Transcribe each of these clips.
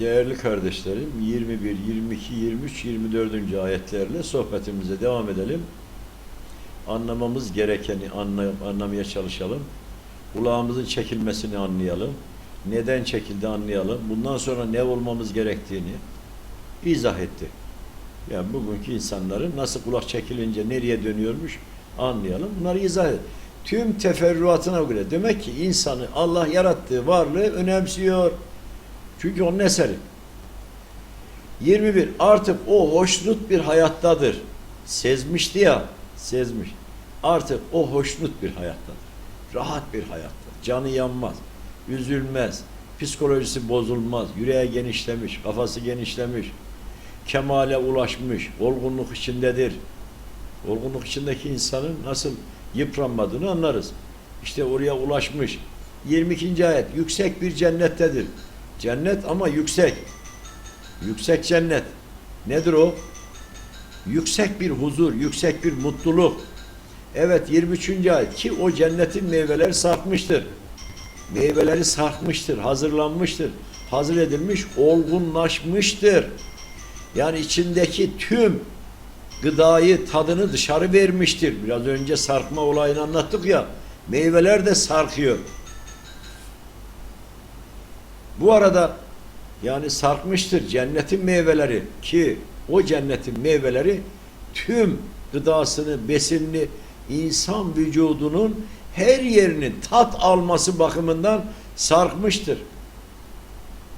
Değerli kardeşlerim 21, 22, 23, 24. ayetlerle sohbetimize devam edelim. Anlamamız gerekeni anlay anlamaya çalışalım. Kulağımızın çekilmesini anlayalım. Neden çekildi anlayalım. Bundan sonra ne olmamız gerektiğini izah etti. Yani bugünkü insanların nasıl kulak çekilince nereye dönüyormuş anlayalım. Bunları izah et. Tüm teferruatına göre demek ki insanı Allah yarattığı varlığı önemsiyor. Çünkü onun eseri. 21. Artık o hoşnut bir hayattadır. Sezmişti ya, sezmiş. Artık o hoşnut bir hayattadır. Rahat bir hayattadır. Canı yanmaz, üzülmez, psikolojisi bozulmaz, yüreğe genişlemiş, kafası genişlemiş, kemale ulaşmış, olgunluk içindedir. Olgunluk içindeki insanın nasıl yıpranmadığını anlarız. İşte oraya ulaşmış. 22. ayet yüksek bir cennettedir. Cennet ama yüksek. Yüksek cennet. Nedir o? Yüksek bir huzur, yüksek bir mutluluk. Evet 23. ayet ki o cennetin meyveleri sarkmıştır. Meyveleri sarkmıştır, hazırlanmıştır. Hazır edilmiş, olgunlaşmıştır. Yani içindeki tüm gıdayı, tadını dışarı vermiştir. Biraz önce sarkma olayını anlattık ya. Meyveler de sarkıyor. Bu arada yani sarkmıştır cennetin meyveleri ki o cennetin meyveleri tüm gıdasını, besinini insan vücudunun her yerinin tat alması bakımından sarkmıştır.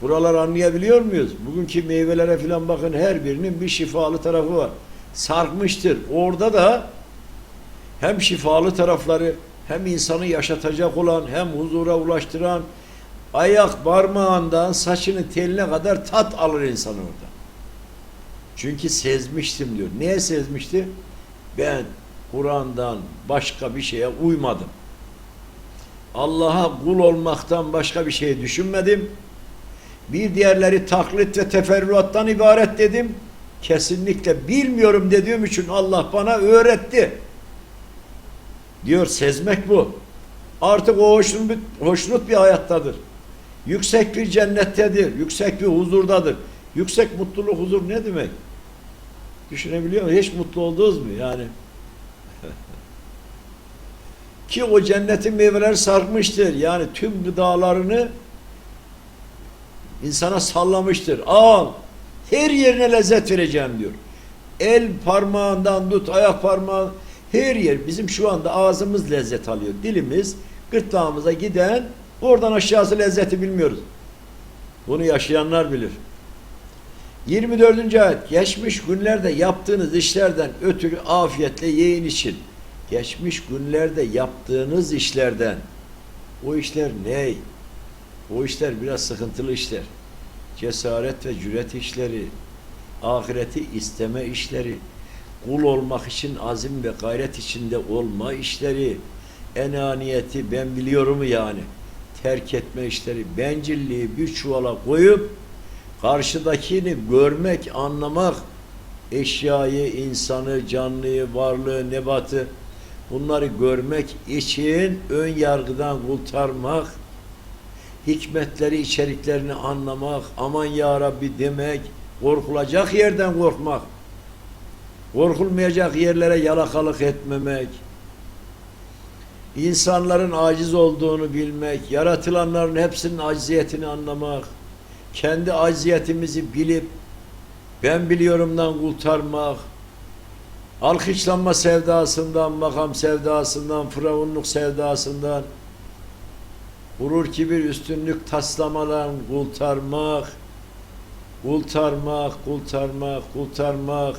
Buralar anlayabiliyor muyuz? Bugünkü meyvelere filan bakın her birinin bir şifalı tarafı var. Sarkmıştır. Orada da hem şifalı tarafları hem insanı yaşatacak olan hem huzura ulaştıran ayak parmağından saçının teline kadar tat alır insan orada. Çünkü sezmiştim diyor. Neye sezmişti? Ben Kur'an'dan başka bir şeye uymadım. Allah'a kul olmaktan başka bir şey düşünmedim. Bir diğerleri taklit ve teferruattan ibaret dedim. Kesinlikle bilmiyorum dediğim için Allah bana öğretti. Diyor sezmek bu. Artık o hoşnut, hoşnut bir hayattadır. Yüksek bir cennettedir. Yüksek bir huzurdadır. Yüksek mutluluk, huzur ne demek? Düşünebiliyor musun? Hiç mutlu oldunuz mu? Yani ki o cennetin meyveleri sarkmıştır. Yani tüm gıdalarını insana sallamıştır. Al. Her yerine lezzet vereceğim diyor. El parmağından tut, ayak parmağı her yer bizim şu anda ağzımız lezzet alıyor. Dilimiz gırtlağımıza giden oradan aşağısı lezzeti bilmiyoruz. Bunu yaşayanlar bilir. 24. ayet geçmiş günlerde yaptığınız işlerden ötürü afiyetle yiyin için. Geçmiş günlerde yaptığınız işlerden o işler ne? O işler biraz sıkıntılı işler. Cesaret ve cüret işleri, ahireti isteme işleri, kul olmak için azim ve gayret içinde olma işleri, enaniyeti ben biliyorum yani, terk etme işleri, bencilliği bir çuvala koyup karşıdakini görmek, anlamak, eşyayı, insanı, canlıyı, varlığı, nebatı bunları görmek için ön yargıdan kurtarmak, hikmetleri, içeriklerini anlamak, aman ya Rabbi demek, korkulacak yerden korkmak, korkulmayacak yerlere yalakalık etmemek, insanların aciz olduğunu bilmek, yaratılanların hepsinin acziyetini anlamak, kendi acziyetimizi bilip ben biliyorumdan kurtarmak, alkışlanma sevdasından, makam sevdasından, firavunluk sevdasından, gurur, kibir, üstünlük taslamadan kurtarmak, kurtarmak, kurtarmak, kurtarmak,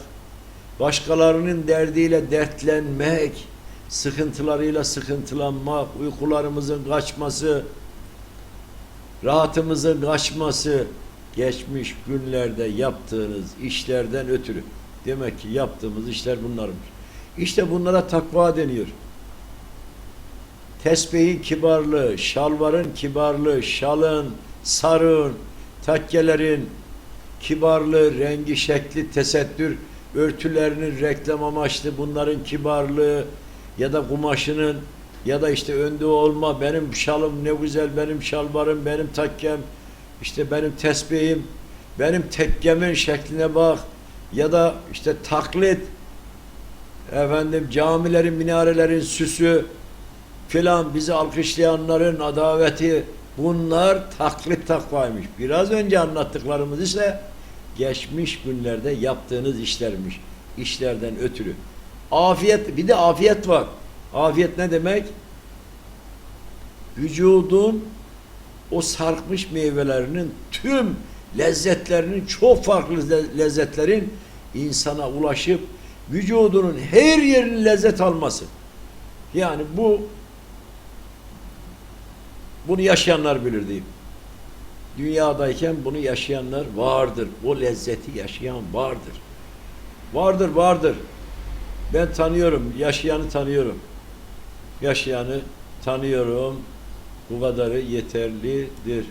başkalarının derdiyle dertlenmek, sıkıntılarıyla sıkıntılanmak, uykularımızın kaçması, rahatımızın kaçması, geçmiş günlerde yaptığınız işlerden ötürü. Demek ki yaptığımız işler bunlarmış. İşte bunlara takva deniyor. Tesbihin kibarlığı, şalvarın kibarlığı, şalın, sarığın, takkelerin kibarlığı, rengi, şekli, tesettür, örtülerinin reklam amaçlı bunların kibarlığı ya da kumaşının ya da işte önde olma, benim şalım ne güzel, benim şalvarım, benim takkem, işte benim tesbihim, benim tekkemin şekline bak ya da işte taklit efendim camilerin minarelerin süsü filan bizi alkışlayanların adaveti bunlar taklit takvaymış. Biraz önce anlattıklarımız ise geçmiş günlerde yaptığınız işlermiş. İşlerden ötürü. Afiyet bir de afiyet var. Afiyet ne demek? Vücudun o sarkmış meyvelerinin tüm lezzetlerinin çok farklı le- lezzetlerin insana ulaşıp vücudunun her yerinin lezzet alması. Yani bu bunu yaşayanlar bilir diyeyim. Dünyadayken bunu yaşayanlar vardır. O lezzeti yaşayan vardır. Vardır, vardır. Ben tanıyorum, yaşayanı tanıyorum. Yaşayanı tanıyorum. Bu kadarı yeterlidir.